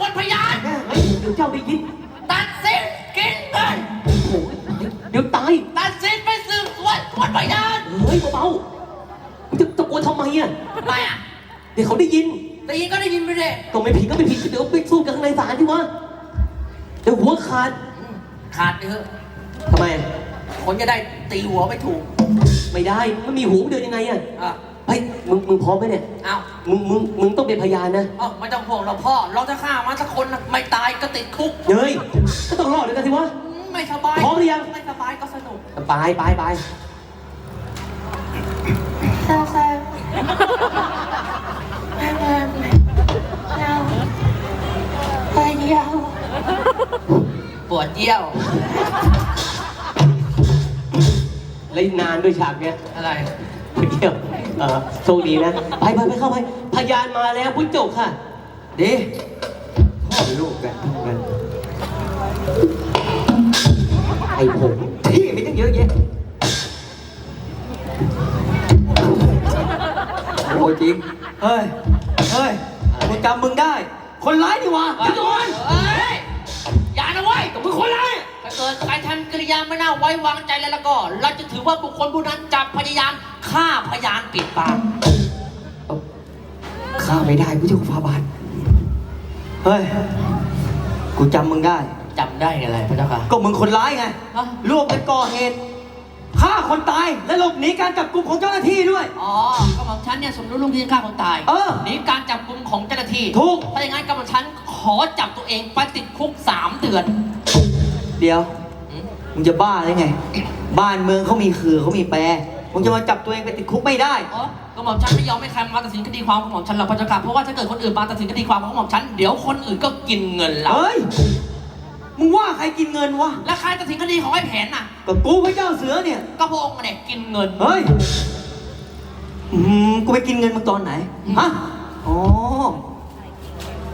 วนพยานเฮ้ยเดี๋ยวเจ้าได้ยิน ตัดสินกินเงินโอ้โหเดี๋ยวตาย ตัดสินไปสืบสวนสวนพยานเฮ้ยเบาๆมึงจะตะโกนทำไมอะ ทำไมอะเดี๋ยวเขาได้ยินได้ยินก็ได้ยินไปเลยก็ไม่ผิดก็ไม่ผิดเดี๋ยวไปสู้กันข้างในศาลที่วะเดี๋ยวหัวขาดขาดไปเถอะทำไม คนจะได้ตีหัวไม่ถูก ไม่ได้มันมีหูเดินยังไงอะ อะ เฮ้ยมึงมึงพร้อมไหมเนี่ยเอามึงมึงมึงต้องเป็นพยานนะเอาไม่ต้องห่วงเราพ่อ เราจะฆ่ามันสักคนน่ะไม่ตายก็ติดคุก เฮ้ยก็ต้องรอดด้วยกันสิวะอืมไม่สบายพร้อมหรือยัง ไม่สบายก็สนุก ไปไปไปเศร้าเศร้าไม่ไม่ไม่เราไปเดียวปวดเยี่ยว แล้วนานด้วยฉากเนี้ยอะไร ไปเที่ยวเออโชคดีนะ ไปไปไปเข้าไป พยานมาแล้วพุทธจบค่ะดีพ่อลูกกันกันไอ้ผมที่มีตั้งเยอะแยะโอ้จริง เฮ้ย เฮ้ยกูจำมึงได้ คนร้ายนี่หวะเฮ้เดี๋ยวก่อนเฮ้ย อย่านะเว้ยกับมึงคนไราย ถ้าเกิดใครทำกิริยาไม่น่าไว้วางใจแล้วแล้วก็ เราจะถือว่าบุคคลผู้นั้นจับพยายามฆ่าพยานปิดปากข้าไม่ได้ผู้เจ้าฟ้าบาท เฮ้ย กูจำมึงได้ จำได้อะไรพระเจ้าค่ะ ก็มึงคนร้ายไงฮะ ร่วมกันก่อเหตุฆ่าคนตายและหลบหนีการจับกุมของเจ้าหน้าที่ด้วย อ๋อก็บอกฉันเนี่ยสมรู้ร่วมคิดฆ่าคนตายเออหนีการจับกุมของเจ้าหน้าที่ถูก ถ้าอย่างนั้นก็บอกฉันขอจับตัวเองไปติดคุกสามเดือน เดี๋ยวอืมมึงจะบ้าหรือไง บ้านเมืองเขามีคือเขามีแปร มึงจะมาจับตัวเองไปติดคุกไม่ได้ อ๋อก็บอกฉันไม่ยอมให้ใครมาตัดสินคดีความของหม่อมฉันหรอกพระเจ้าค่ะเพราะว่าถ้าเกิดคนอื่นมาตัดสินคดีความของหม่อมฉันเดี๋ยวคนอื่นก็กินเงินเราเฮ้ย มึงว่าใครกินเงินวะ แล้วใครตัดสินคดีของไอ้แผนน่ะ ก็กูพระเจ้าเสือเนี่ย ก็พระองค์เนี่ยกินเงิน เฮ้ยอืมกูไปกินเงินมึงตอนไหน ฮะ อ๋อ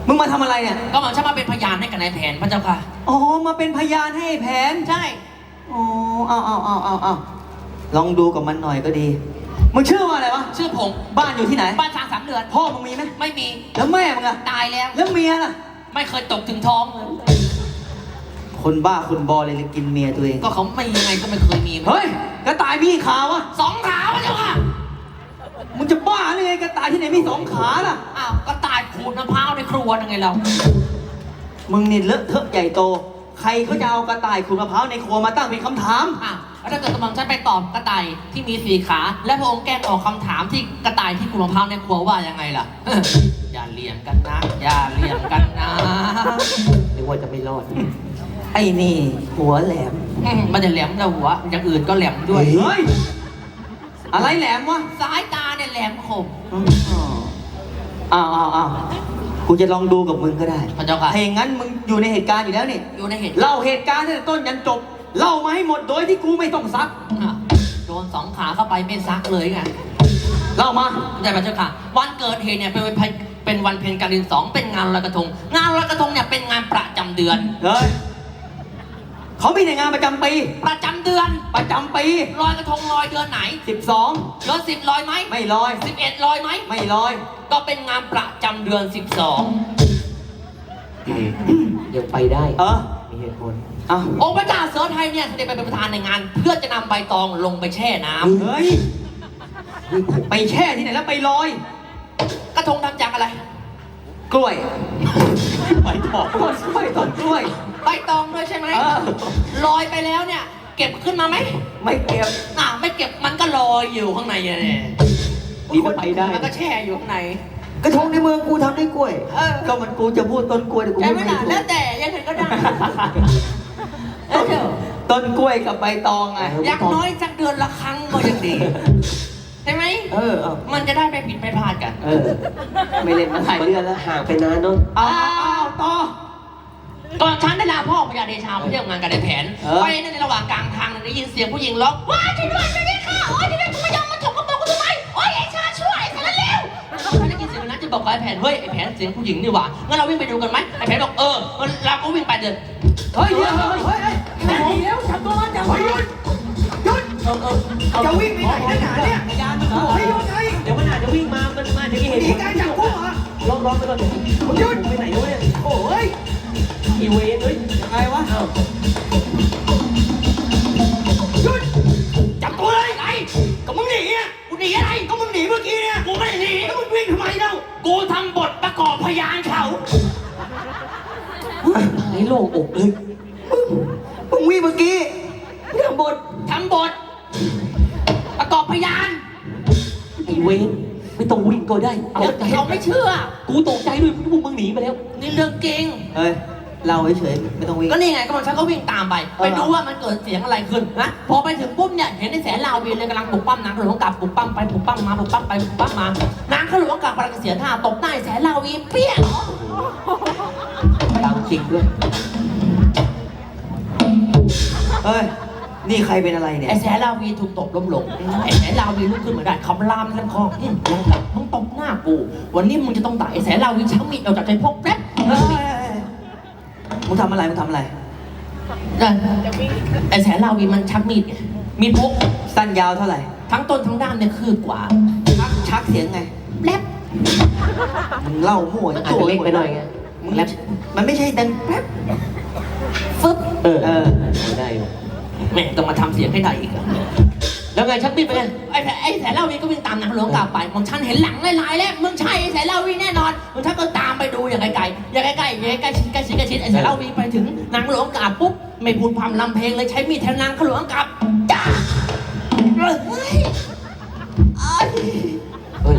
มึงมาทำอะไรเนี่ย ก็หม่อมฉันมาเป็นพยานให้กับนายแผนพระเจ้าค่ะ อ๋อ มาเป็นพยานให้แผน ใช่ อ๋อ เอาเอาเอาเอาเอาลองดูกับมันหน่อยก็ดี มึงชื่อว่าอะไรวะ ชื่อผมบ้านอยู่ที่ไหน บ้านสร้างสามเดือนพ่อมึงมีไหมไม่มี แล้วแม่มึงอะตายแล้ว แล้วเมียล่ะ ไม่เคยตกถึงท้องเลย คนบ้าคนบอเลยเลยกินเมียตัวเอง ก็เขาไม่ยังไงก็ไม่เคยมีเฮ้ย กระต่ายมีขาวะสองขาพระเจ้าค่ะ มึงจะบ้าหรือไงกระต่ายที่ไหนมีสองขาล่ะ อ้าวก็ตายขูดมะพร้าวในครัวยังไงเรา มึงนี่เลอะเทอะใหญ่โต ใครเขาจะเอากระต่ายขูดมะพร้าวในครัวมาตั้งเป็นคำถามอ้าวแล้วถ้าเกิดกำลังฉันไปตอบกระต่ายที่มีสี่ขา และพระองค์แกล้งออกคำถามที่กระต่ายที่ขูดมะพร้าวในครัวว่ายังไงล่ะ อย่าเลี่ยงกันนะ อย่าเลี่ยงกันนะนึกว่าจะไม่รอด ไอ้นี่ หัวแหลม อืมมันจะแหลมแต่หัวอย่างอื่นก็แหลมด้วย เฮ้ย อะไรแหลมวะ สายตาเนี่ย แหลมคมอ้าวอ้าวอ้าวกูจะลองดูกับมึงก็ได้พระเจ้าค่ะ ถ้าอย่างนั้นมึงอยู่ในเหตุการณ์อยู่แล้วนี่ อยู่ในเหตุเล่าเหตุการณ์ตั้งแต่ต้นยันจบ เล่ามาให้หมดโดยที่กูไม่ต้องซัก อะโดนสองขาเข้าไปไม่ซักเลยไงเล่ามาใช่พระเจ้าค่ะ วันเกิดเหตุเนี่ยเป็นวันเป็นวันเพ็ญการเดือนสองเป็นงานลอยกระทง งานลอยกระทงเนี่ยเป็นงานประจำเดือนเฮ้ย เขามีในงานประจำปี ประจำเดือนประจำปี ลอยกระทงลอยเดือนไหน12 เดือนสิบลอยไหมไม่ลอย สิบเอ็ดลอยไหมไม่ลอยก็เป็นงานประจำเดือนสิบสองยังไปได้ เออมีเหตุผลอ้าวองค์พระเจ้าเสือไทยเนี่ยเสด็จไปเป็นประธานในงาน เพื่อจะนำใบตองลงไปแช่น้ำเฮ้ยไปแช่ที่ไหนแล้วไปลอย กระทงทำจากอะไร กล้วย ไปถอกต้นกล้วยต้นกล้วย ใบตองด้วยใช่ไหมเออ ลอยไปแล้วเนี่ย เก็บขึ้นมาไหมไม่เก็บอ่าไม่เก็บมันก็ลอยอยู่ข้างในอะเนี่ยนี่มันไปได้ มันก็แช่อยู่ข้างใน กระทงในเมืองกูทำได้กล้วย เออ ก็มันกูจะพูดต้นกล้วยแต่กูใช่พูดไหมไม่ล่ะถูแล้วกแต่ยังไงก็ได้เออเดี๋ยวต้นกล้วยกับใบตองไงอย่างน้อยสักเดือนละครั้งก็ยังดีใช่ไหมเออเอามันจะได้ไม่ผิดไม่พลาดกันเออ ไม่เล่นมาหลายเดือนแล้วห่างไปนานเนาะเอาเอาเอา ต่อก่อนฉันได้ลาพ่อพญาเดชาไปเที่ยวงานกันในแผนเออ ไปในระหว่างกลางทางได้ยินเสียงผู้หญิงร้องว้ายช่วยด้วยช่วยด้วยค่ะโอ๊ยช่วยด้วยกูไม่ยอมมาถกกระโปรงกูทำไมโอ๊ยไอ้ชาช่วยไอ้สารเลวฉันได้ยินเสียงนั้นจะบอกกับไอ้แผนเฮ้ยไอ้แผนเสียงผู้หญิงนี่หว่างั้นเราวิ่งไปดูกันไหมไอ้แผนบอกเอองั้นเราก็วิ่งไปเดินเฮ้ยเดี๋ยวเฮ้ยเฮ้ยเฮ้ยแม่ดีแล้วจับตัวมันจับตัวมันหยุดหยุดจะวิ่งไปไหนนักหนาเนี่ยไม่หยุดไงเดี๋ยวมันอาจจะวิ่งมา มันมาจะมีเหตุหนีผลการจับกูเหรอลองร้องไปก่อนหยุดไปไหนวะเนี่ยโอ้ย อีเวนเอ้ยยังไงวะหยุดจับตัวเลยไอ้ก็มึงหนีอะกูหนีอะไรก็มึงหนีเมื่อกี้เนี่ยกูไม่ได้หนีแล้วมึงวิ่งทำไมเล่ากูทำบทประกอบพยานเขาไอ้โล่งอกเลยมึงวิ่งเมื่อกี้ทำบททำบท ประกอบพยานไอ้เวนไม่ต้องวิ่งก็ได้เอาเดี๋ยวใจเราไม่เชื่อ กูตกใจด้วยพวกมึงหนีไปแล้วนี่เรื่องจริงเฮ้ย เราเฉยๆไม่ต้องวิ่ง ก็นี่ไงก็มันฉันก็วิ่งตามไปเออไปดูว่ามันเกิดเสียงอะไรขึ้นนะพอไปถึงปุ๊บเนี่ยเห็นไอ้แสนลาววีเลยกำลังปลุกปั้มนางขหลวงกลับปลุกปั้มไปปลุกปั้มมาปลุกปั้มไปปลุกปั้มมานางขหลวงกลับกำลังจะเสียท่าตบหน้าไอ้แสนลาววีเปี้ยงตามจริงด้วยเฮ้ยนี่ใครเป็นอะไรเนี่ยไอ้แสนลาววีถูกตบล้มลงไอ้แสนลาววีลุกขึ้นมาได้คำรามลำคออืมลงกลับมึงตบหน้ากู วันนี้มึงจะต้องตายไอ้แสนลาววีชักมีดออกจากใจพวกแป๊บเฮ้ย มึงทำอะไรมึงทำอะไรไอ้แสนลาววีมันชักมีดไงมีดพกสั้นยาวเท่าไหร่ ทั้งต้นทั้งด้ามเนี่ยคืบกว่าชักชักเสียงไงแป๊บมึงเล่ามั่วมันอาจจะเล็กไปหน่อยไงมึงมันไม่ใช่ดังแป๊บฟึบเออเออได้อยู่แม่ต้องมาทำเสียงให้ได้อีกอะ แล้วไงชักมีดไปไงไอ้แผไอ้แสนลาวีก็วิ่งตามนางหลวงกลับไปมองฉันเห็นหลังลายๆแล้วมึงใช่ไอ้แสนลาวีแน่นอนมึงฉันก็ตามไปดูอย่างไกลๆอย่างไกลๆอย่างไกลๆชิดใกล้ชิดใกล้ชิดไอ้แสนลาวีไปถึงนางหลวงกลับปุ๊บไม่พูดพร่ำลำเพลงเลยใช้มีดแทงนางหลวงกลับจ้าเฮ้ยอ้ายเฮ้ย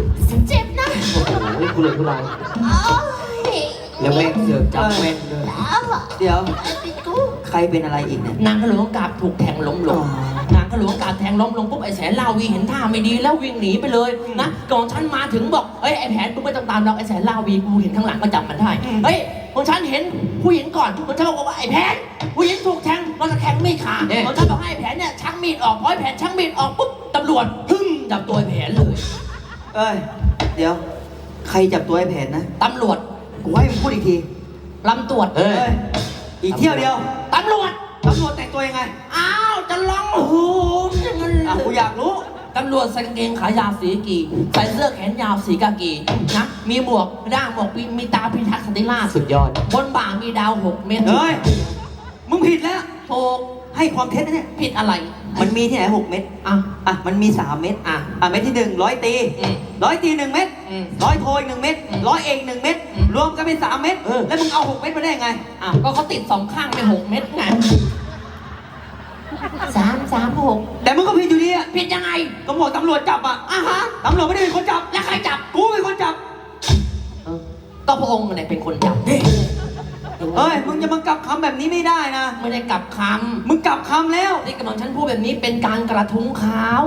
เจ็บนะโอ้โหกูเลยกูลายอ้ายแล้วแม่งเสือกจับแม่งเลยอ้าวเดี๋ยวไอ้ติ๊กกูใครเป็นอะไรอีกเนี่ย นางขหลวงกาบถูกแทงล้มลง อ๋อนางขหลวงกาบแทงล้มลงปุ๊บไอ้แสนลาวีเห็นท่าไม่ดีแล้ววิ่งหนีไปเลยนะก่อนฉันมาถึงบอกเอ้ยไอ้แผนกูไม่ต้องตามหรอกไอ้แสนลาวีกูเห็นข้างหลังก็จำมันได้เฮ้ยของฉันเห็นผู้หญิงก่อนของฉันบอกว่าไอ้แผนผู้หญิงถูกแทงมันจะแทงไม่ขาดของฉันบอกให้ไอ้แผนเนี่ยชักมีดออกพอไอ้แผนชักมีดออกปุ๊บตำรวจหึ่มจับตัวไอ้แผนเลยเอ้ย เดี๋ยว ใครจับตัวไอ้แผนนะ ตำรวจกูให้มึงพูดอีกทีลำตรวจเฮ้ยเอ้ย อีกเที่ยวเดียวตำรวจตำรวจแต่งตัวยังไงอ้าวจะร้องโอ้โหอย่างนั้นอะเลกูยอยากรู้ ตำรวจใส่กางเกงขายาวสีกีใส่เสื้อแขนยาวสีกากีนะมีหมวกด้ามหมวกมีมีตาพิทักษ์สันติราชสุดยอด บนบ่ามีดาวหกเม็ดเฮ้ย มึงผิดแล้วโถูก ให้ความเท็จนะเนี่ย ผิดอะไร มันมีที่ไหนหกเม็ด อะ อะ มันมีสามเม็ด อะ อะ เม็ดที่หนึ่งร้อยตีอืมร้อยตีหนึ่งเม็ดอืมร้อยโทอีกหนึ่งเม็ดอืมร้อยเอกหนึ่งเม็ด อืม รวมกันเป็นสามเม็ด เออ แล้วมึงเอาหกเม็ดมาได้ยังไงอะก็เขาติดสองข้างเป็นหกเม็ดไงสามสามหกแต่มึงก็ผิดอยู่ดีอะผิดยังไงก็บอกตำรวจจับอะ อะฮะ ตำรวจไม่ได้เป็นคนจับ แล้วใครจับ กูเป็นคนจับเออก็พระองค์เนี่ยเป็นคนจับ เฮ้ย มึงจะมากลับคำแบบนี้ไม่ได้นะ ไม่ได้กลับคมึงกลับคำแล้วำที่กำลังฉันพูดแบบนี้เป็นการกระทุ้งข้าว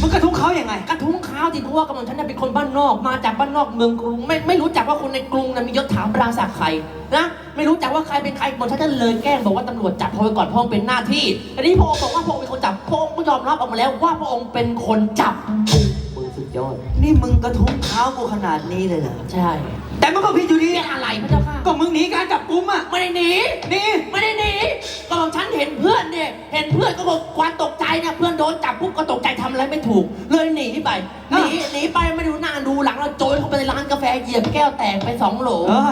มึงกระทุ้งเขาอย่างไง กระทุ้งข้าวที่เพราะว่ากำลังฉันเนี่ยเป็นคนบ้านนอกมาจากบ้านนอกเมืองกรุงไม่ไม่รู้จักว่าคนในกรุงนะมียศถาบรางศักดิ์ใครนะไม่รู้จักว่าใครเป็นใครหมดฉันก็เลยแกล้งบอกว่าตำรวจจับพอไปก่อนเพราะว่าเป็นหน้าที่อันนี้พระองค์บอกว่าพระองค์เป็นคนจับพระองค์ก็ยอมรับออกมาแล้วว่าพระองค์เป็นคนจับมึงสุด ยอด นี่มึงกระทุ้งเท้ากูขนาดนี้เลยเหรอ ใช่ แต่มึงก็ผิดอยู่ดีนี่อะไรพระเจ้าค่ะ ก็มึงหนีการจับกุมอะ ไม่ได้หนีนี่ ไม่ได้หนีก็บอกฉันเห็นเพื่อนเนี่ย เห็นเพื่อนก็บอกความตกใจเนี่ยเพื่อนโดนจับปุ๊บก็ตกใจทำอะไรไม่ถูก เลยหนีไป หนีหนีไปไม่ดูหน้าดูหลังแล้วโจรเข้าไปในร้านกาแฟเหยียบแก้วแตกไปสองโหล เออ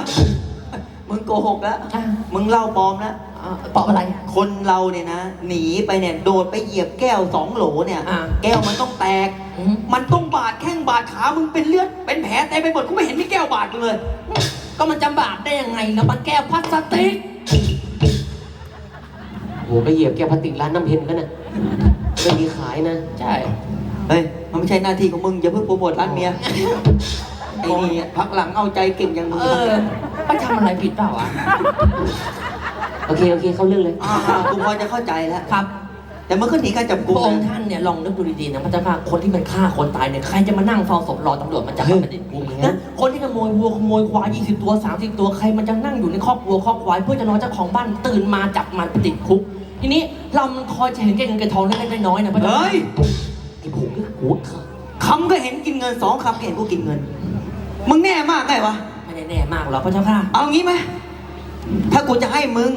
มึงโกหกแล้วอะมึงเล่าปลอมแล้วอะ เปาะอะไร คนเราเนี่ยนะ หนีไปเนี่ยโดดไปเหยียบแก้วสองโหลเนี่ย อ่าแก้วมันต้องแตก อืม มันต้องบาดแข้งบาดขามึงเป็นเลือดเป็นแผลเต็มไปหมดกูไม่เห็นมีแก้วบาดมึงเลย ก็มันจะบาดได้ยังไงแล้วมันแก้วพลาสติก โหไปเหยียบแก้วพลาสติกร้านน้ำเพนกันน่ะไม่มีขายนะ ใช่ เฮ้ย มันไม่ใช่หน้าที่ของมึง อย่าเพิ่งโปรโมทร้านเมียไอ้นี่พักหลังเอาใจเก่งอย่างมึงเออ ไปทำอะไรผิดเปล่าวะ โอเคโอเคเข้าเรื่องเลย อ่ากูพอจะเข้าใจแล้ว ครับ แต่มึงก็หนีการจับพกุมระองค์นะท่านเนี่ยลองนึกดูดีๆนะพระเจ้าค่ะคนที่มันฆ่าคนตายเนี่ยใครจะมานั่งเฝ้าศพรอตำรวจมันจับเฮ้ยมันติดคุกนะคนที่ขโมยวัวขโมยควาย20ตัว30ตัวใครมันจะนั่งอยู่ในครอบวัวครอบควายเพื่อจะรอเจ้าของบ้านตื่นมาจับมันไปติดคุก ทีนี้เรามันคอยจะเห็นแก่เงินแก่ทองเล็กๆน้อยๆนะพระเจ้าเฮ้ยไอ้ผมนี่โหดขาคำก็เห็นกินเงินสองคำก็เห็นกูกินเงิน มึงแน่มากไงวะ ไม่ได้แน่มากหรอกพระเจ้าค่ะเอางี้ไหมถ้ากูจะให้มึง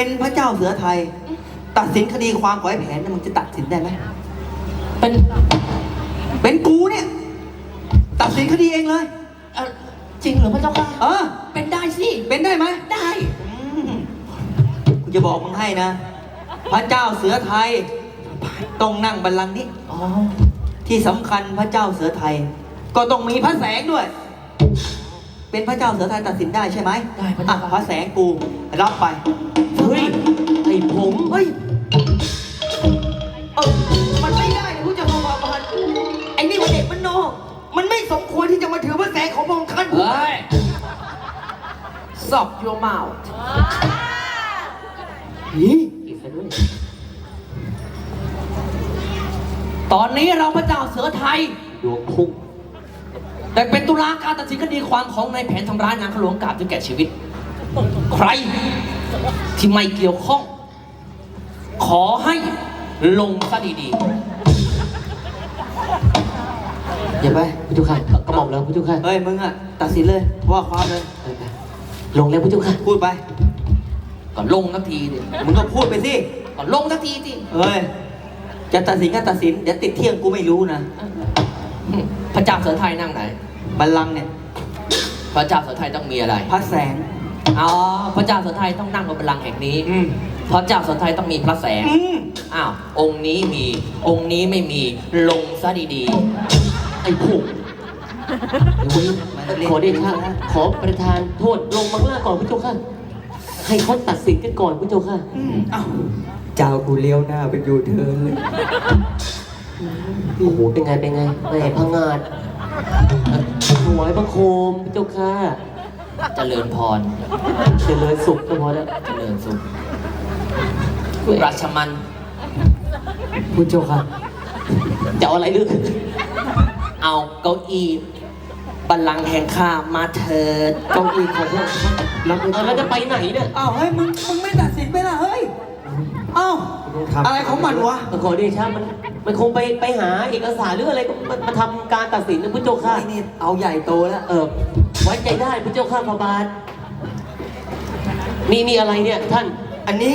เป็นพระเจ้าเสือไทย ตัดสินคดีความของไอ้แผนมึงจะตัดสินได้ไหมเป็นเป็นกูเนี่ย ตัดสินคดีเองเลยเจริงเหรอพระเจ้าค่ะ เออ เป็นได้สิ เป็นได้ไหมได้ อืมกูจะบอกมึงให้นะ พระเจ้าเสือไทย ต้องนั่งบัลลังก์นี้อที่สำคัญพระเจ้าเสือไทย ก็ต้องมีพระแสงด้วย เป็นพระเจ้าเสือไทยตัดสินได้ใช่ไหมได้พระพระแสงกูรับไป คุก แต่เป็นตุลาการตัดสินคดีความของนายแผนทำร้ายนางขลวงกาบจนแก่ชีวิต ใครที่ไม่เกี่ยวข้อง ขอให้ลงซะดีๆอย่าไปพุทธค่ะกระหม่อมแล้วพุทธค่ะเฮ้ยมึงอะตัดสินเลยว่าความเลย ลงแล้วพุทธค่ะพูดไปก่อนลงสักทีดิมึงก็พูดไปสิก่อนลงสักทีสิเฮ้ยจะตัดสินก็ตัดสิน เดี๋ยวติดเที่ยงกูไม่รู้นะ พระเจ้าเสือไทยนั่งไหน บัลลังก์เนี่ย พระเจ้าเสือไทยต้องมีอะไร พระแสง อ๋อ พระเจ้าเสือไทยต้องนั่งบนบัลลังก์แห่งนี้พระเจ้าเสือไทยต้องมีพระแสงอ้าว องค์นี้มี องค์นี้ไม่มี ลงซะดีๆ ไอ้ผูกขอเดชะขอประธานโทษลงมังล่าก่อนพระเจ้าค่ะ ให้เขาตัดสินกันก่อนพระเจ้าค่ะ เจ้ากูเลี้ยวหน้าไปอยู่เธอเลย โอ้โหเป็นไงเป็นไงแหมพังงาดหวยบังโคมเจ้าค่ะเจริญพร เจริญสุขก็พอแล้วเจริญสุขราชมันคุณเจ้าค่ะจะเอาอะไรลึก เอาเก้าอี้บัลลังแห่งข้ามาเถิดเก้าอี้ของพวกเราจะไปไหนเนี่ย อ้าวเฮ้ยมึงมึงไม่ตัดสินไปละเฮ้ย อ้าวอะไรของมันวะ ขอเดชะมันมันคงไปไปหาเอกสารหรืออะไรมามาทำการตัดสินนะพุทธเจ้าข้าเอาใหญ่โตแล้ว เออไว้ใจได้พุทธเจ้าข้าพระบาทนี่นี่อะไรเนี่ยท่าน อันนี้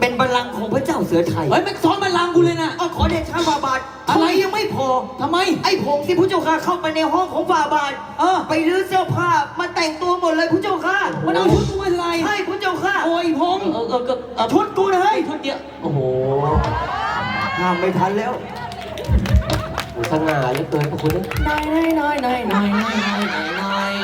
เป็นบัลลังก์ของพระเจ้าเสือไทยเฮ้ยมันซ้อนบัลลังก์กูเลยนะ อ้าขอเดชะบาบาทอะไรยังไม่พอ ทำไม ไอ้ผงสิผู้เจ้าข้าเข้าไปในห้องของบาบาทเออ ไปรื้อเสื้อผ้ามาแต่งตัวหมดเลยผู้เจ้าข้ามันเอาชุดกูมอะไรใช่ผู้เจ้าข้าโอ้ยผงเออเออเออชุดกูนะเฮ้ยชุดเดียวโอ้โหห้ามไม่ทันแล้วสง่าเหลือเกินพวกคุณน้อยน้อยน้อยน้อยน้อยน้ย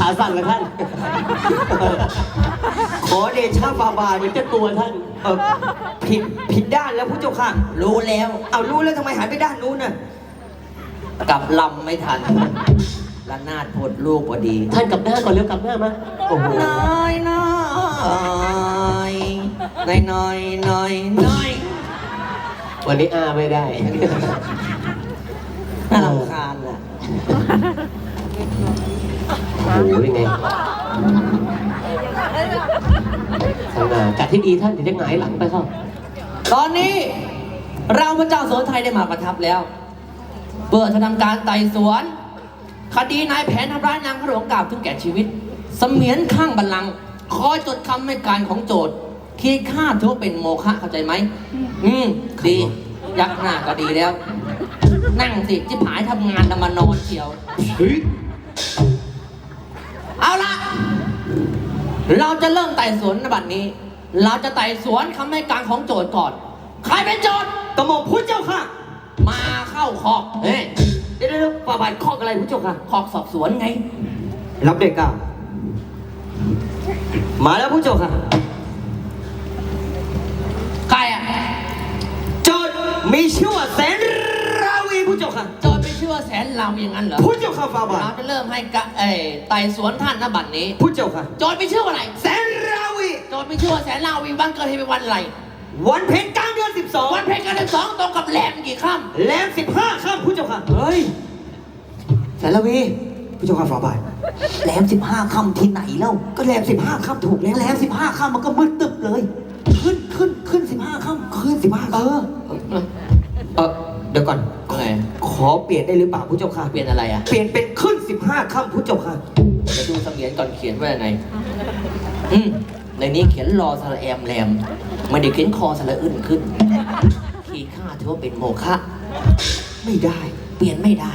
สั่นเลยท่านขอเดชะบาบาเหมือนจะตัวท่านเออผิดผิดด้านแล้วผู้เจ้าค่ะ รู้แล้ว เอารู้แล้วทำไมหันไปด้านนู้นน่ะกลับลำไม่ทันละนาดพดลูกพอดี ท่านกลับหน้าก่อนเร็วกลับหน้ามาโอ้โหน้อยน้อยน้อยน้อยน้อยน้อยวันนี้อาไม่ได้ น่ารำคาญอะ โอ้โหยังไงสง่าจัดที่ดีท่านถึงจะหงายหลังไปเข้าตอนนี้เราพระเจ้าโสไทยได้มาประทับแล้วเพื่อจะทำการไต่สวน คดีนายแผนทำร้ายนางพระหลวงกล่าวถึงแก่ชีวิต เสมียนข้างบัลลังก์คอยจดคำให้การของโจทย์คิดค่าถือว่าเป็นโมฆะเข้าใจไหม อืม ดี ยักหน้าก็ดีแล้ว นั่งสิจิบหายทำงานแล้วมานอนเชียวเอา เราจะเริ่มไต่สวนในบัดนี้ เราจะไต่สวนคำให้การของโจทย์ก่อน ใครเป็นโจทย์กระหมอมพุทธเจ้าค่ะ มาเข้าคอกเฮ้ยเดี๋ยวเดี๋ยวฝ่าบาทคอกอะไรพุทธเจ้าค่ะคอกสอบสวนไง รับเด็กอะมาแล้วพุทธเจ้าค่ะ ใครอะ โจทย์มีชื่อว่าแสนราวีพุทธเจ้าค่ะ ชื่อว่าแสนลำอย่างนั้นเหรอ ผู้เจ้าค่ะฟาบาทเราจะเริ่มให้กะเอ่ยไต่สวนท่านนบัตรนี้ ผู้เจ้าค่ะ โจรไม่ชื่อว่าอะไร แสนราวีโจรไม่ชื่อว่าแสนลาวีวันเกิดเหตุเป็นวันอะไร วันเพ็ญกลางเดือนสิบสองวันเพ็ญกันเดือนสองตรงกับแรมกี่ค่ำแรมสิบห้าข้ามผู้เจ้าค่ะ เฮ้ย แสนราวี ผู้เจ้าค่ะฟาบาทแหลมสิบห้าคำที่ไหนเล่า ก็แรมสิบห้าข้ามถูกแล้วแหลมสิบห้าคำมันก็มืดตึบเลย ขึ้นขึ้นขึ้นสิบห้าคำขึ้นสิบห้าเออ เออเดี๋ยวก่อนอะไร ขอเปลี่ยนได้หรือเปล่าผู้เจ้าค่ะ เปลี่ยนอะไรอะเปลี่ยนเป็นขึ้นสิบห้าข้ามผู้เจ้าค่ะ เดี๋ยวดูเสมียนก่อนเขียนว่ายังไง อืมในนี้เขียนรอสระแอมแรมไม่ได้เขียนคอสระอื่นขึ้น ขีค่าถือว่าเป็นโมฆะไม่ได้ เปลี่ยนไม่ได้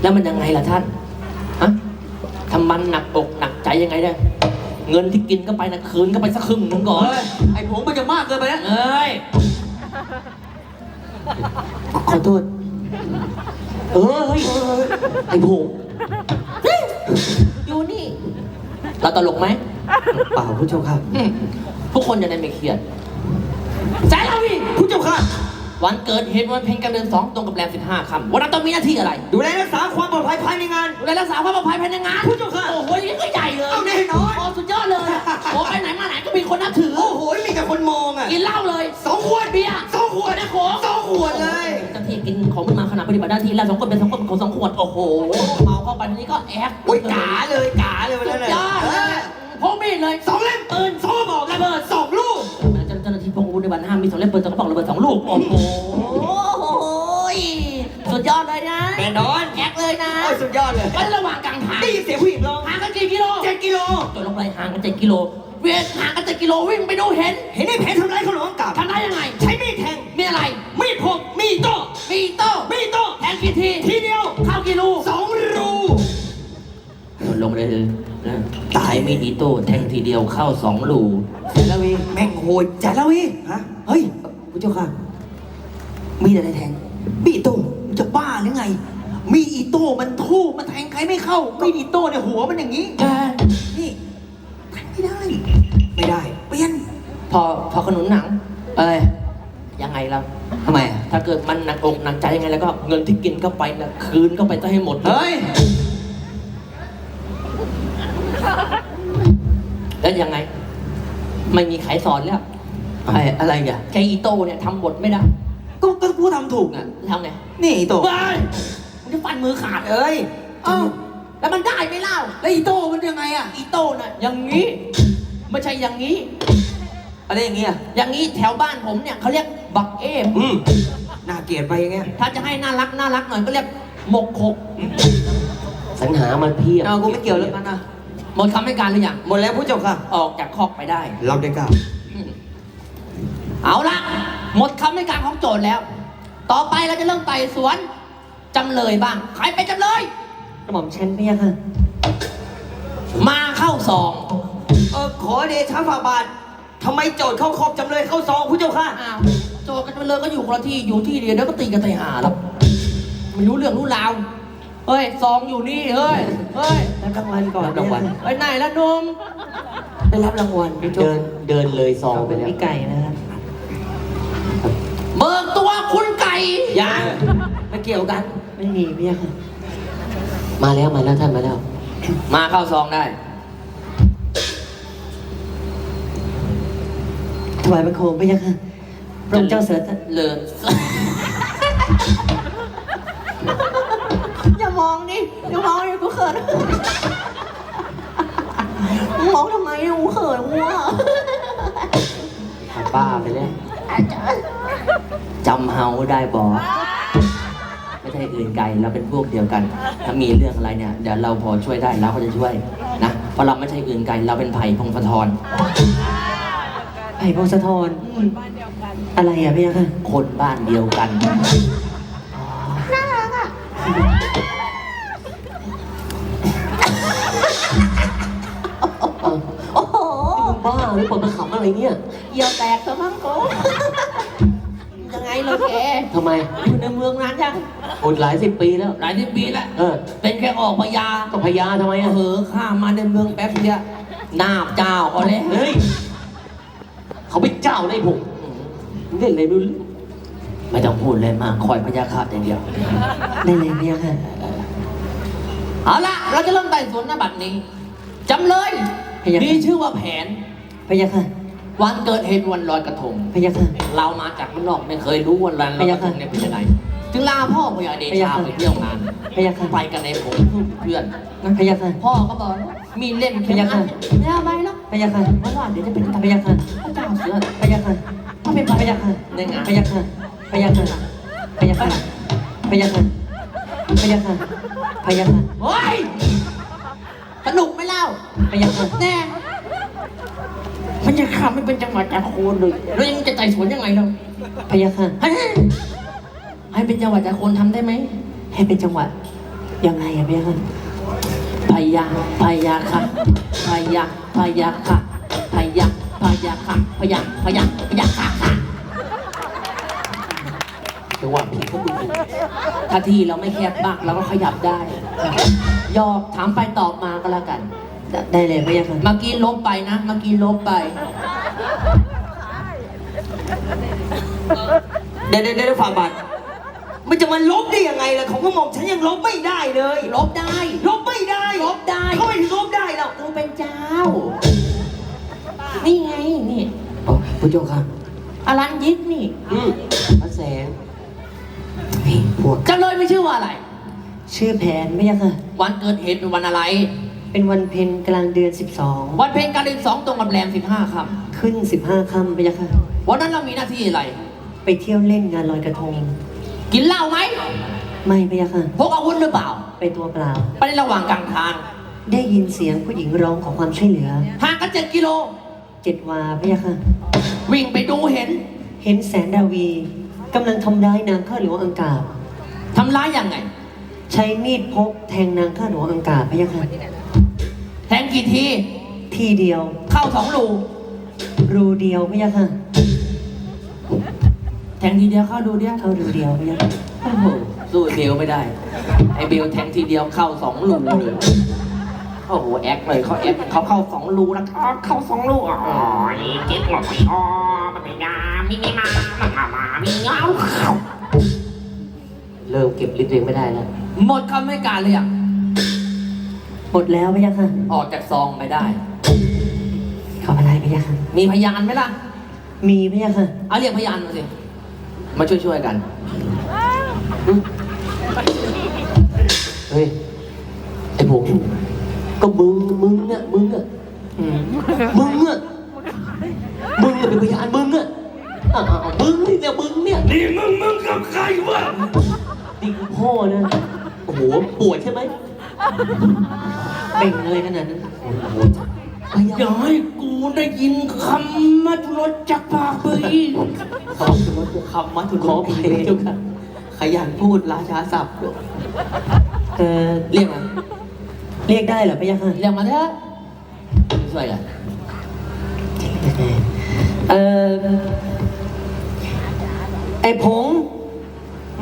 แล้วมันยังไงล่ะท่านฮะทำมันหนักอกหนักใจยังไงเนี่ยเงินที่กินก็ไปนะคืนก็ไปสักครึ่งหนึงก่อนเฮ้ยไอ้ผงมันจะมากเกินไปแล้วเอ้ย ขอโทษ เออเฮ้ยไอ้ผงอยู่นี่ เราตลกไหมเปล่าผู้เจ้าค่ะอืมทุกคนจะได้ไม่เครียดแสนลาวีผู้เจ้าค่ะ วันเกิดเหตุวันเพ็ญกันเดือนสองตรงกับแรมสิบห้าค่ำวันนั้นต้องมีหน้าที่อะไร ดูแลรักษาความปลอดภัยภายในงาน ดูแลรักษาความปลอดภัยภายในงานผู้เจ้าค่ะโอ้โหอย่างนี้ก็ใหญ่เลยเอาแน่นอนโอ้สุดยอดเลยโอ้ไปไหนมาไหนก็มีคนนับถือ โอ้โห มีแต่คนมองอะ กินเหล้าเลยสองขวดเบียร์สองขวดนะโขงสองขวดเลย เจ้าที่กิน ของมึงมาขนาดปฏิบัติหน้าที่แล้วสองคนเป็นสองคนของสองขวดโอ้โหเมาเข้าไปทีนี้ก็แอกโอ้ยกาเลยกาเลยวันสุนั้นดน่ะยอดเอเลยอพกมีดเลยสองเล่มปืนสองกระบอกระเบิดสองลูกเจ้าเจ้าหน้าที่พกอาวุธในวันห้ามมีสองเล่มปืนสองกระบอกระเบิดสองลูกโอ้โหสุดยอดเลยนะแน่นอนแอกเลยนะโอ้ยสุดยอดเลยก็ระหว่างกลางทางได้ยินเสียงผู้หญิงร้องห่างกันกี่กิโลเจ็ดกิโลจนลงไปห่างกันเจ็ดกิโล เวียนห่างกันเจ็ดกิโลวิ่งไปดูเห็นเห็นไอ้แผนทำร้ายเขาหลวงกลับทำได้ยังไง ใช้มีดแทงมีอะไร มีดพกมีดโต้ มีโต้มีดโต้แทงกี่ที ทีเดียวเข้ากี่รูสองรูลงเลยนะตายมีดีโต้แทงทีเดียวเข้าสองรูแสนละวีแม่งโหดจัดละวีฮะเฮ้ยผู้เจ้าค่ะ มีแต่อะไรแทงมีอีโต้มึงจะบ้าหรือไง มีอีโต้มันทู่มันแทงใครไม่เข้ามีอีโต้เนี่ยหัวมันอย่างนี้แกนี่แทงไม่ได้ ไม่ได้เปลี่ยนพอพอขนุนหนังเอ้ย ยังไงล่ะทำไมอะถ้าเกิดมันหนักอกหนักใจยังไงแล้วก็เงินที่กินเข้าไปนะคืนเข้าไปจะให้หมดเฮ้ย แล้วยังไง ไม่มีใครสอนแล้วอะไรอะไรอะแกอีโต้เนี่ยทำบทไม่ได้ก็ก็ผู้ทำถูกอะ ทำไงนี่อีโต้เฮ้ยมันจะฟันมือขาดเอ้ยเอ้าแล้วมันได้ไหมเล่า แล้วอีโต้มันยังไงอะอีโต้น่ะอย่างนี้ ไม่ใช่อย่างนี้ อะไรอย่างเงี้ย อย่างนี้แถวบ้านผมเนี่ยเขาเรียก บักเอฟอืมน่าเกลียดไปอย่างเงี้ยถ้าจะให้น่ารักน่ารักหน่อยก็เรียกหมกขกสรรหามันเพียบเอากูไม่เกี่ยวแล้วกันนะหมดคำให้การหรือยังหมดแล้วผู้เจ้าค่ะ ออกจากคอกไปได้ เราได้กล่าวอืมเอาละหมดคำให้การของโจทย์แล้ว ต่อไปเราจะเริ่มไต่สวนจำเลยบ้าง ใครเป็นจำเลยกระหม่อมฉันเพียค่ะมาเข้าซองเออขอเดชะฝ่าบาททำไมโจทย์เข้าครอบจำเลยเข้าซองผู้เจ้าค่ะอ้าว โจทย์กับจำเลยก็อยู่คนละที่อยู่ที่เดียวเดี๋ยวก็ตีกันไตหาแล้วไม่รู้เรื่องรู้ราวเฮ้ยซองอยู่นี่เฮ้ยเฮ้ยรับรางวัลก่อนรับรางวัลเพียไปไหนละหนุ่มค่ะได้รับรางวัลเดินเดินเลยซองไปแล้วพี่ไก่นะครับเบิกตัวคุณไก่ยังไม่เกี่ยวกัน ไม่มีเพียค่ะมาแล้วมาแล้วท่านมาแล้ว มาเข้าซองได้ถวายบังคมเพียค่ะ พระองค์เจ้าเสือท่านเลิศอย่ามองดิอย่ามองดิกูเขินมึงมองทำไมอะกูเขินกูอะบ้าไปแล้วจำเฮาได้บอไม่ใช่อื่นไกลเราเป็นพวกเดียวกัน ถ้ามีเรื่องอะไรเนี่ยเดี๋ยวเราพอช่วยได้เราก็จะช่วยนะเพราะเราไม่ใช่อื่นไกลเราเป็นไผ่พงศธรไผ่พงศธร อะไรอะเพียค่ะคนบ้านเดียวกันโอ้โหบ้าหรือเปล่ามาขำอะไรเนี่ยเหี่ยวแตกซะมั้งกูยังไงเลยแกทำไมอยู่ในเมืองนานยังอดหลายสิบปีแล้ว หลายสิบปีแล้ว เออ เป็นแค่ออกพยาก็พญาทำไมอะ เหอข้ามมาในเมืองแป๊บเดียวหน้าเจ้าก็เลยเฮ้ย เขาเป็นเจ้าในผม เล่นอะไรไม่รู้เรื่องไม่ต้องพูดเลยมากคอยพยาคาตอย่างเดียวได้เลยพะยะค่ะเอาละเราจะเริ่มไต่สวนนบัตรนี้จำเลยพยาค่ะมีชื่อว่าแผนพะยะค่ะวันเกิดเหตุวันลอยกระทงพะยะค่ะ เรามาจากเมืองนอกไม่เคยรู้วันลอยกระทงเนี่ยเป็นยังไงจึงลาพ่อพยาเดพยาชาค่ะไปเที่ยวงานพะยะค่ะ ไปกันในผมเพื่อนพะยะค่ะ พ่อก็บอกมีเล่นพยาค่ะ ไม่เอาไปหรอกพะยะค่ะเพราะว่าเดี๋ยวจะเป็นพะยะค่ะ พระเจ้าเสือพะยะค่ะ ถ้าเป็นพะยะค่ะในงานพะยะค่ะพะยะค่ะพะยะค่ะพะยะค่ะพยะค่ะพะยะค่ะเฮ้ยสนุกไหมเล่าพะยะค่ะแน่มันจะข้าไม่เป็นจังหวะจากโคนเลยแล้วยังจะไต่สวนยังไงเราพยะค่ะให้ให้เป็นจังหวะจากโคนทำได้ไหมให้เป็นจังหวะยังไงอะพะยะค่ะพยาพยาค่ะพยาพยาค่ะพยา พยาค่ะพยาพยาพยาค่ะค่ะจังหวะผิดก็ดูถ้าทีเราไม่แคบมากเราก็ขยับได้หยอกถามไปตอบมาก็แล้วกัน ได้ได้เลยพะยะค่ะเมื่อกี้ลบไปนะ เมื่อกี้ลบไป เดี๋ยวเดี๋ยวเดี๋ยวฝ่าบาทมันจะมาลบได้ยังไงล่ะของกระหม่อมฉันยังลบไม่ได้เลย ลบได้ ลบไม่ได้ ลบได้เขาไม่ถึงลบได้หรอกกูเป็นเจ้า นี่ไงนี่อ๋อผู้ชมค่ะอลันยิกนี่อืมพระแสงนี่พวกจำเลยไม่ชื่อว่าอะไร ชื่อแผนพะยะค่ะ วันเกิดเหตุเป็นวันอะไร เป็นวันเพ็ญกลางเดือนวันเพ็ญการเดือนสองตรงกับแรมสิบห้าค่12ขึ้น 15ค่ำพะยะค่ะำวันนั้นเรามีหน้าที่อะไร ไปเที่ยวเล่นงานลอยกระทง กินเหล้าไหมไม่พะยะค่ะ พกอาวุธหรือเปล่า ไปตัวเปล่า ไปในระหว่างกลางทางได้ยินเสียงผู้หญิงร้องขอความช่วยเหลือ ห่างกันเจ็ดกิโล เจ็ดวาพะยะค่ะ วิ่งไปดูเห็นเห็นแสนดาวีกำลังทำร้ายนางข้าหลวงอังกาบ ทำร้ายยังไง ใช้มีดพกแทงนางข้าหลวงอังกาบพะยะค่ะ แทงกี่ที ทีเดียว เข้าสองรูรูเดียวพะยะค่ะ แทงทีเดียวเข้าดูเดียวเข้ารูเดียวพะยะค่ะโอ้โหสู้ไอ้เบลไม่ได้ ไอ้เบลแทงทีเดียวเข้าสองรูเลย โอ้โหแอคเลยเขาแอคเขาเข้าสองรูนะอ๋อเข้าสองรูอ๋อเก็บหมดไปอ๋อมันไม่งามมินิมามามามามีเงาเข้าเริ่มเก็บลิ้นตัวเองไม่ได้แล้วหมดคำให้การเลยอะหมดแล้วพะยะค่ะออกจากซองไม่ได้ ขออะไรพะยะค่ะมีพยานไหมล่ะ มีพะยะค่ะเอาเรียกพยานมาสิมาช่วยช่วยๆกันเฮ้ยไอ้ผม ก็มึงมึงอะมึงอะอืมมึงอะมึงอะเป็นพยานมึงอะอ่ามึงนี่เนี่ยมึงเนี่ยนี่มึงมึงกับใครวะนี่คือพ่อนะโอ้โหปวดใช่ไหมเบ่งอะไรขนาดนั้นพยาอย่าให้กูได้ยินคำมัทุรสจากปากมึงอีกขอคำมัทุขอไปเจ้าค่ะขยันพูดราชาศัพท์ด้วยเออเรียกมา เรียกได้เหรอพะยะค่ะเรียกมาเถอะช่วยกันเออไอ้ผง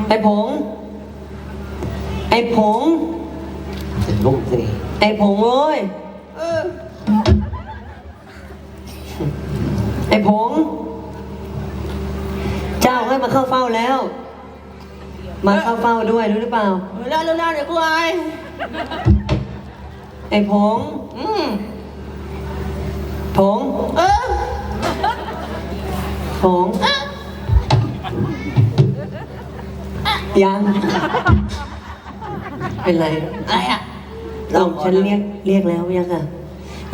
ไอ้ผง ไอ้ผงเป็นลุ่มสิไอ้ผงเอ้ยไอ้ผง เจ้าให้มาเข้าเฝ้าแล้ว มาเข้าเฝ้าด้วยรู้หรือเปล่าเร็วเร็วเร็วเดี๋ยวกูไอาย ไอ้ผงอืมผงเออผงยังเป็นไรอะไรอะเราฉันเรียกเรียกแล้วพะยะค่ะ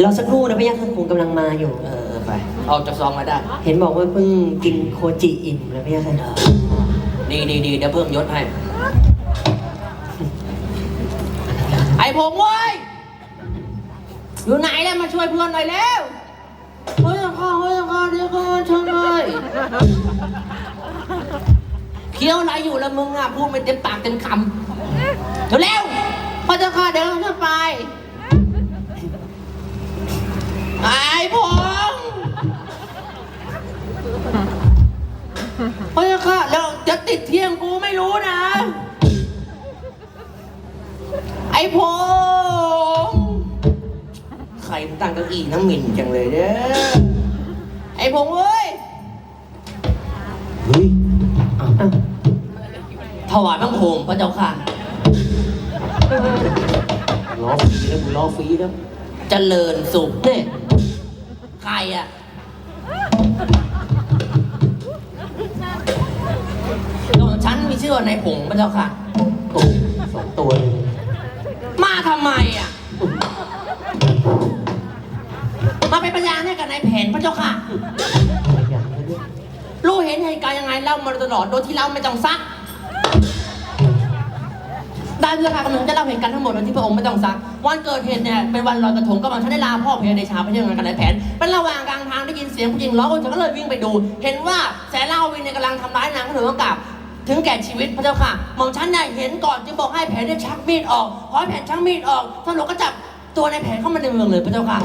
รอสักครู่นะพะยะค่ะคงกำลังมาอยู่เออเออไป ออกจากซองมาได้ เห็นบอกว่าเพิ่งกินโคจิอิ่มแล้วพะยะค่ะดีดีดีเดี๋ยวเพิ่มยศให้ ไอ้ผมเว้ย อยู่ไหนแล้วมาช่วยเพื่อนหน่อยแล้วเฮ้ยข้าเฮ้ยข้าเดี๋ยวก่อนช่วยหน่อยเคี้ยวอะไรอยู่ละมึงอะพูดไม่เต็มปากเต็มคำเร็วๆพระเจ้าข้าเดินขึ้นไปไอ้ผมพระเจ้าข้าแล้วจะติดเที่ยงกูไม่รู้นะ ไอ้ผม รมันตั้งเก้าอี้น้ำหมิ่นจังเลยเด้อ ไอ้ผมเอ้ยเฮ้ยอ้าวอ้าวถวายบังคมพระเจ้าค่ะ ล้อฟรีแล้วมึงล้อฟรีแล้วเจริญสุขแน่ใครอะตัวฉันมีชื่อว่านายผงพระเจ้าค่ะ โอ้โหสองตัวเลย มาเป็นพยานให้กับนายแผนพระเจ้าค่ะหลายอย่างแล้วเนี่ยรู้เห็นเหตุการณ์ยังไงเล่ามาตลอดโดยที่เราไม่ต้องซัก ได้เพื่อค่ะกำลังจะเล่าเหตุการณ์ทั้งหมดโดยที่พระองค์ไม่ต้องซัก วันเกิดเหตุเนี่ยเป็นวันลอยกระทงก็มันฉันได้ลาพ่อพญาเดชาไปเที่ยวงานกับนายแผน เป็นระหว่างกลางทางได้ยินเสียงผู้หญิงร้องฉันก็เลยวิ่งไปดู เห็นว่าแสนลาวินเนี่ยกำลังทำร้ายนางขนมกับถึงแก่ชีวิตพระเจ้าค่ะหม่อมฉันเนี่ยเห็นก่อนจึงบอกให้แผนได้ชักมีดออกพอให้แผนชักมีดออกตำรวจก็จับตัวในายแผนเข้ามาในเมืองเลยพระเจ้าค่ะ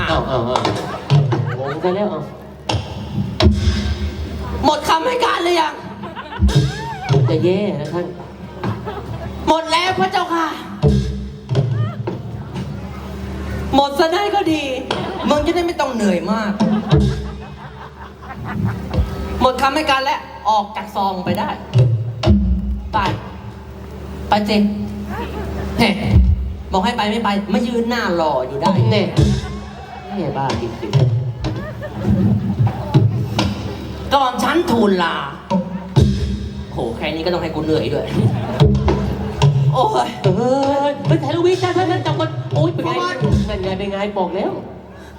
อ้าอ้าววอ้าวอ้าวงงกันแล้วเอาหมดคำให้การเลยยังจะแย่นะท่าน หมดแล้วพระเจ้าค่ะ หมดซะได้ก็ดี มึงจะได้ไม่ต้องเหนื่อยมาก หมดคำให้การและออกจากซองไปได้ ไป ไปเจงเฮ้บอกให้ไปไม่ไปมายืนหน้ารออยู่ได้แน่แน่บ้าจริงก่อนฉันทูลลาโหแค่นี้ก็ต้องให้กูเหนื่อยด้วย โอ้ยๆเออไปถ่ายรูปวิจารณ์ท่านท่านจับมันโอ๊ยเป็นไงนั่นไงเป็นไงบอกแล้ว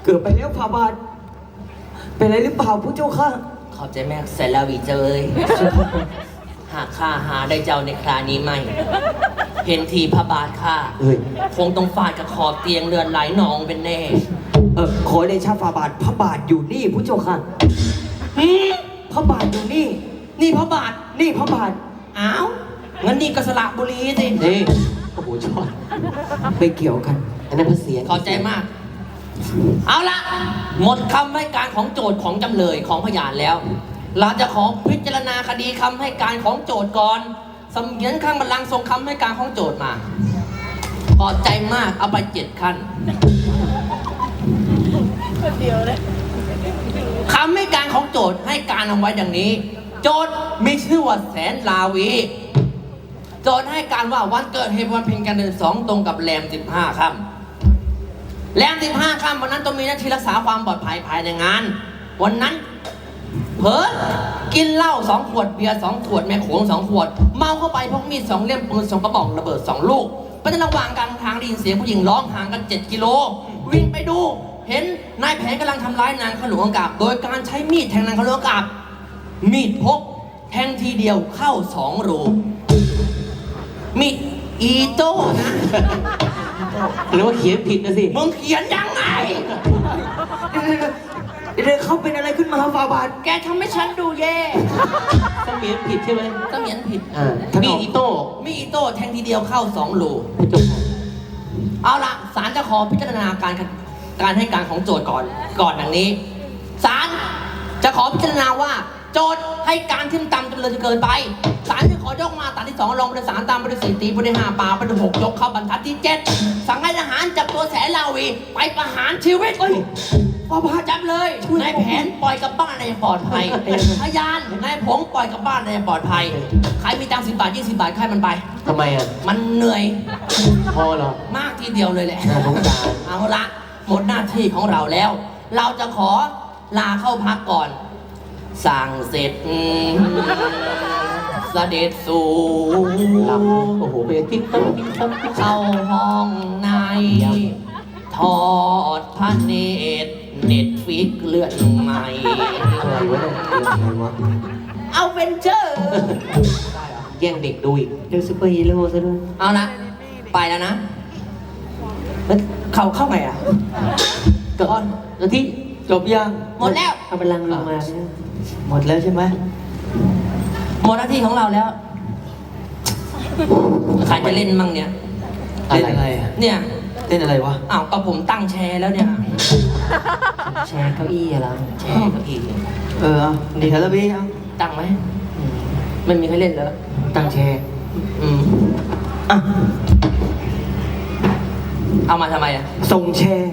เกือบไปแล้วพาบาทเป็นอะไรหรือเปล่าผู้เจ้าค่ะขอบใจแม่แสนลาวีเจยหากข้าหาได้เจ้าในครานี้ไม่ เห็นทีพระบาทข้าเฮ้ยคงต้องฟาดกับขอบเตียงเลือนไหลนองเป็นแน่ เออขอเดชะฟาบาทพระบาทอยู่นี่ผู้เจ้าค่ะหืมพระบาทอยู่นี่ นี่พระบาท นี่พระบาท อ้าว งั้นนี่ก็สระบุรีสินี่โอ้โหชอบไม่เกี่ยวกัน อันนั้นพระเสียรขอบใจมาก เอาละหมดคำให้การของโจทย์ของจำเลยของพยานแล้ว เราจะขอพิจารณาคดีคำให้การของโจทย์ก่อนสำเนียนข้างบัลลังก์ทรงคำให้การของโจทย์มาพอใจมากเอาไปเจ็ดขั้น คำให้การของโจทย์ให้การเอาไว้ดังนี้ โจทย์มีชื่อว่าแสนลาวี โจทย์ให้การว่าวันเกิดเหตุวันเพ็ญกันเดือนสองตรงกับแรมสิบห้าค่ำแรมสิบห้าค่ำวันนั้นต้องมีหน้าที่รักษาความปลอดภัยภายในงาน วันนั้นเผลอกินเหล้าสองขวดเบียร์สองขวดแม่โขงสองขวด เมาเข้าไปพกมีดสองเล่มปืนสองกระบอกระเบิดสองลูกเพราะฉะนั้นระหว่างกลางทางได้ยินเสียงผู้หญิงร้องห่างกันเจ็ดกิโล วิ่งไปดู เห็นนายแผนกำลังทำร้ายนางขหลวงกับโดยการใช้มีดแทงนางขหลวงกับมีดพกแทงทีเดียวเข้าสองรู มีดอีโต้นะ หรือว่าเขียนผิดนะสิ มึงเขียนยังไง เดี๋ยวเขาเป็นอะไรขึ้นมาฟาบาทแกทำให้ฉันดูแย่ต้องเขียนผิดใช่ไหมต้องเขียนผิด อ่ามีดอิโต้ มีดอีโต้แทงทีเดียวเข้าสองรูผู้เจ้าค่ะเอาละศาลจะขอพิจารณาการ การให้การของโจทย์ก่อนก่อนดังนี้ศาลจะขอพิจารณาว่า โจทย์ให้การที่มันต่ำจำเลยจะเกินไปศาลจะขอยกมาตราที่สองรองประสานตามประสี่ตีประห้าปาประหกยกเข้าบรรทัดที่เจ็ดสั่งให้ทหารจับตัวแสนลาวี ไปประหารชีวิตพอพาจับเลยนายแผนปล่อยกลับบ้านในปลอดภัยพยานนายผงปล่อยกลับบ้านในปลอดภัยใครมีตังค์สิบบาทยี่สิบบาทใครมันไปทำไมอะมันเหนื่อยพอเหรอมากทีเดียวเลยแหละน่าสงสารเอาละ หมดหน้าที่ของเราแล้ว เราจะขอลาเข้าพักก่อน สั่งเสร็จเสด็จสู่ลับโอ้โหเป็นติ๊กต๊อกติ๊กต๊อกเข้าห้องใน ทอดพระเนตรเน็ตฟิกเลื่อนใหม่ อะไรวะเอะไรวะเอาเวนเจอร์แย่งเด็กดูอีก เดี๋ยวซูเปอร์ฮีโร่ซะด้วย เอาละไปแล้วนะ แล้วเขาเข้าไงอะก่อนแล้วที่จบยังหมดแล้ว เอาพลังลงมาหมดแล้วใช่ไหมหมดหน้าที่ของเราแล้ว ใครจะเล่นมั่งเนี่ย เล่นอะไรอะเนี่ย เล่นอะไรวะ อ้าวก็ผมตั้งแชร์แล้วเนี่ย แชร์เก้าอี้อะไรแชร์กับอีกเออเอาดีครับแล้วพี่เอาตั้งไหมไม่มีใครเล่นแล้ว ตั้งแชร์ อืมอะ เอามาทำไมอะ ส่งแชร์